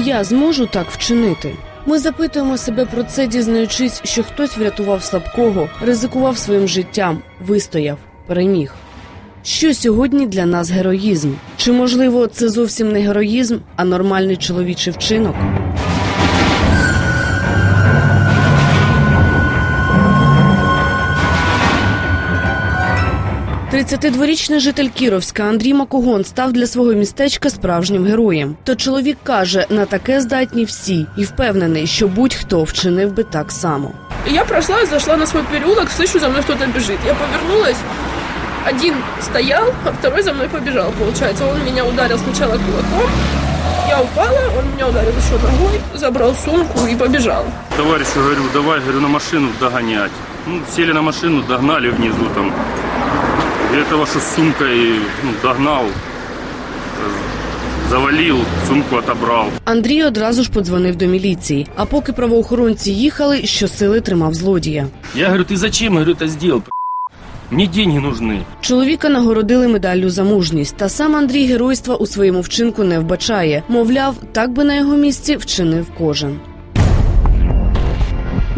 я зможу так вчинити? Ми запитуємо себе про це, дізнаючись, що хтось врятував слабкого, ризикував своїм життям, вистояв, переміг. Що сьогодні для нас героїзм? Чи можливо це зовсім не героїзм, а нормальний чоловічий вчинок? Тридцятидворічний житель Кіровська Андрій Макогон став для свого містечка справжнім героєм. То чоловік каже, на таке здатні всі, і впевнений, що будь-хто вчинив би так само. Я прошла, зашла на свой переулок, слышу, за мной кто-то бежит. Я повернулась, один стоял, а второй за мной побежал, получается. Он меня ударил сначала кулаком, я упала, он меня ударил еще ногой, забрал сумку и побежал. Товарищу говорю, давай, говорю, на машину догонять. Ну, сели на машину, догнали внизу там. И этого, что с сумкой ну, догнал, э, завалил, сумку отобрал. Андрій одразу ж подзвонив до міліції. А поки правоохоронці їхали, щосили тримав злодія. Я говорю, ты зачем, говорю, это сделал? Мне деньги нужны. Чоловіка нагородили медаллю за мужність. Та сам Андрій геройства у своєму вчинку не вбачає. Мовляв, так би на його місці вчинив кожен.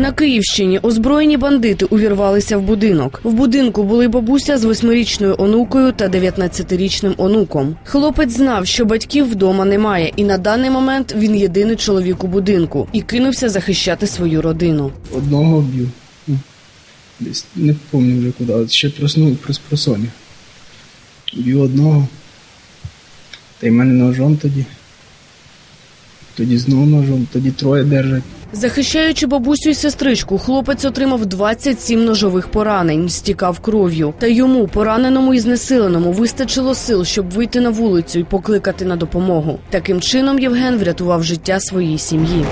На Київщині озброєні бандити увірвалися в будинок. В будинку були бабуся з восьмирічною онукою та 19-річним онуком. Хлопець знав, що батьків вдома немає, і на даний момент він єдиний чоловік у будинку і кинувся захищати свою родину. Одного вбив. Ну, Десь не пам'ятаю вже куди. Ще проснув прос просоня. Вбив одного. Та й мене ножом тоді. Тоді знову ножом, тоді троє держать. Захищаючи бабусю і сестричку, хлопець отримав 27 ножових поранень, стікав кров'ю. Та йому, пораненому і знесиленому, вистачило сил, щоб вийти на вулицю і покликати на допомогу. Таким чином Євген врятував життя своїй сім'ї.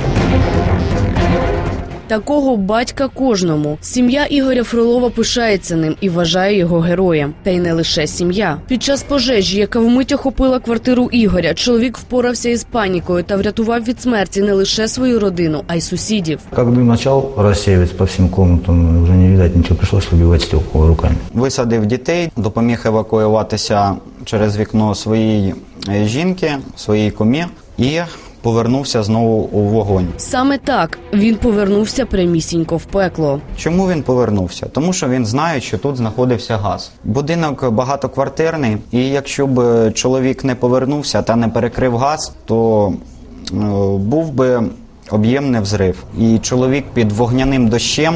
Такого батька кожному. Сім'я Ігоря Фролова пишається ним і вважає його героєм. Та й не лише сім'я. Під час пожежі, яка вмить охопила квартиру Ігоря, чоловік впорався із панікою та врятував від смерті не лише свою родину, а й сусідів. Как дым начал рассеиваться по всем комнатам, уже не видать ничего, пришлось выбивать стекла руками. Висадив дітей, допоміг евакуюватися через вікно своїй е, жінки, своїй кумі і повернувся знову у вогонь. Саме так він повернувся прямісінько в пекло. Чому він повернувся? Тому що він знає, що тут знаходився газ. Будинок багатоквартирний, і якщо б чоловік не повернувся та не перекрив газ, то е, був би об'ємний взрив. І чоловік під вогняним дощем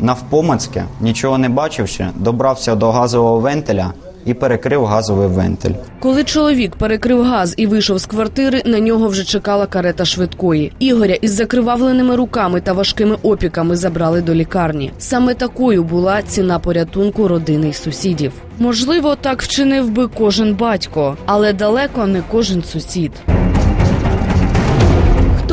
навпомацьки, нічого не бачивши, добрався до газового вентиля і перекрив газовий вентиль. Коли чоловік перекрив газ і вийшов з квартири, на нього вже чекала карета швидкої. Ігоря із закривавленими руками та важкими опіками забрали до лікарні. Саме такою була ціна порятунку родини й сусідів. Можливо, так вчинив би кожен батько, але далеко не кожен сусід.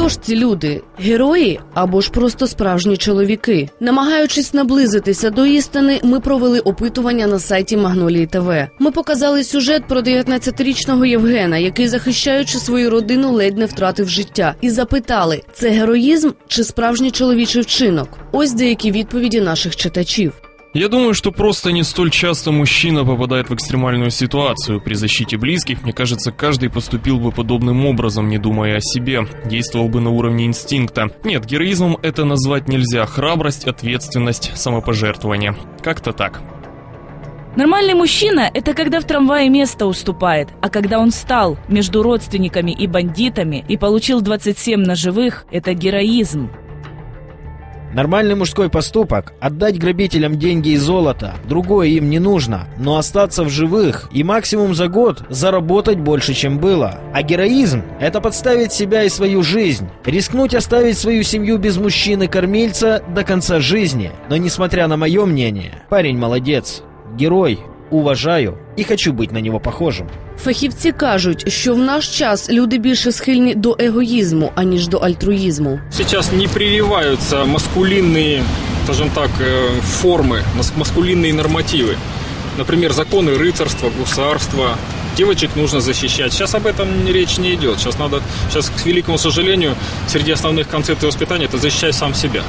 Ж ці люди? Герої або ж просто справжні чоловіки? Намагаючись наблизитися до істини, ми провели опитування на сайті Магнолії ТВ. Ми показали сюжет про 19-річного Євгена, який, захищаючи свою родину, ледь не втратив життя, і запитали: це героїзм чи справжній чоловічий вчинок? Ось деякі відповіді наших читачів. Я думаю, что просто не столь часто мужчина попадает в экстремальную ситуацию. При защите близких, мне кажется, каждый поступил бы подобным образом, не думая о себе, действовал бы на уровне инстинкта. Нет, героизмом это назвать нельзя. Храбрость, ответственность, самопожертвование. Как-то так. Нормальный мужчина – это когда в трамвае место уступает, а когда он стал между родственниками и бандитами и получил 27 ножевых – это героизм. Нормальный мужской поступок – отдать грабителям деньги и золото, другое им не нужно, но остаться в живых и максимум за год заработать больше, чем было. А героизм – это подставить себя и свою жизнь, рискнуть оставить свою семью без мужчины-кормильца до конца жизни. Но несмотря на мое мнение, парень молодец, герой, уважаю і хочу бути на нього похожим. Фахівці кажуть, що в наш час люди більше схильні до егоїзму, аніж до альтруїзму. Сейчас не прививаются маскулинные, скажем так, э, формы, мас- маскулинные нормативы. Например, законы рыцарства, гусарства. Девочек нужно защищать. Сейчас об этом речь не идет. Сейчас надо, сейчас, к великому сожалению, среди основных концепций воспитания это защищай сам себя.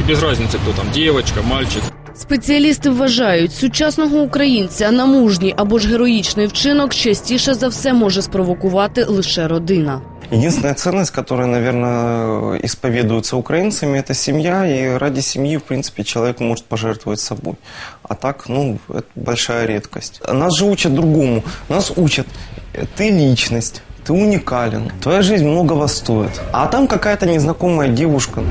И без разницы, кто там, девочка, мальчик. Спеціалісти вважають, сучасного українця на мужній або ж героїчний вчинок частіше за все може спровокувати лише родина. Единственная ценность, которая, наверное, исповедуется украинцами, это семья, и ради семьи, в принципе, человек может пожертвовать собой. А так, ну, это большая редкость. Нас же учат другому. Нас учат, э, ты личность, ты уникален, твоя жизнь многого стоит. А там какая-то незнакомая девушка,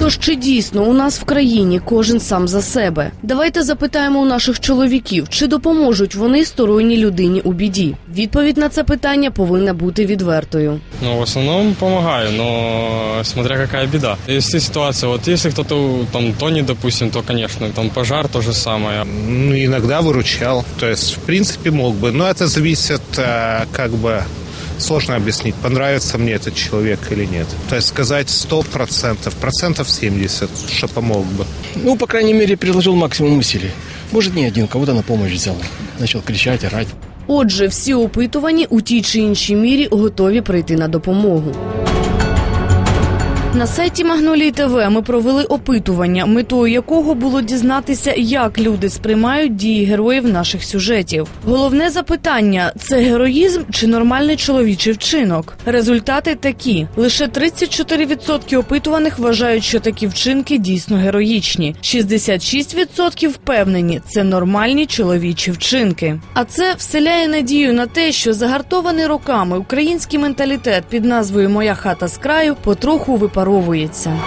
Тож чи дійсно у нас в країні кожен сам за себе? Давайте запитаємо у наших чоловіків, чи допоможуть вони сторонній людині у біді. Відповідь на це питання повинна бути відвертою. Ну, в основном помогаю, но смотря какая беда. Если ситуация, вот если кто-то там тонет, допустим, то, конечно, там пожар то же самое. Ну, иногда выручал. То есть, в принципе, мог бы. Но это зависит, э, как бы, сложно объяснить, понравится мне этот человек или нет. То есть сказать 100%, процентов 70, что помог бы. Ну, по крайней мере, приложил максимум усилий. Может, не один, кого-то на помощь взял. Начал кричать, орать. Отже, всі опитувані у тій чи іншій мірі готові прийти на допомогу. На сайті Магнолії ТВ ми провели опитування, метою якого було дізнатися, як люди сприймають дії героїв наших сюжетів. Головне запитання це героїзм чи нормальний чоловічий вчинок. Результати такі: лише 34% опитуваних вважають, що такі вчинки дійсно героїчні. 66% впевнені, це нормальні чоловічі вчинки. А це вселяє надію на те, що загартований роками український менталітет під назвою Моя хата з краю потроху випаровується.